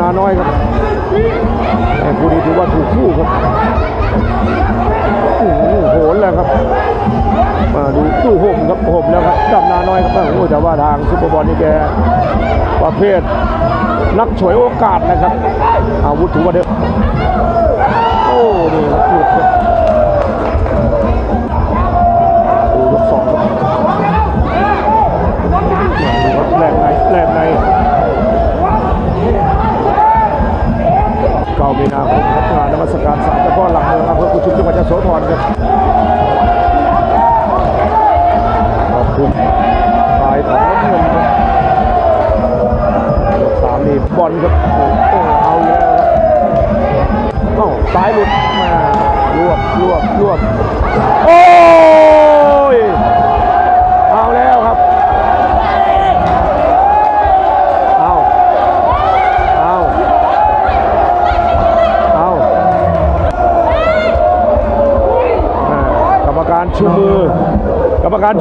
นาน้อยครับแต่คู่นี้ถือว่าถูกคู่ครับโอ้โหโหนแล้วครับมาดูตู้ห่มครับห่มแล้วครับดำนาน้อยครับโอ้แต่ว่าทางซุปเปอร์บอลนี่แกประเภทนักฉวยโอกาสนะครับ อาวุธถือว่าเด้อ เก้ามีนาคมครับงานนมัสการศาลเจ้าพ่อหลักเมืองอำเภอกุชุมจังหวัดยโสธรครับขอบคุณปลายของน้ำเงินครับยกสามนี่บอลครับโอ้เอาแล้วครับอ้าซ้ายหลุดมารวบรวบรวบ อ่ากร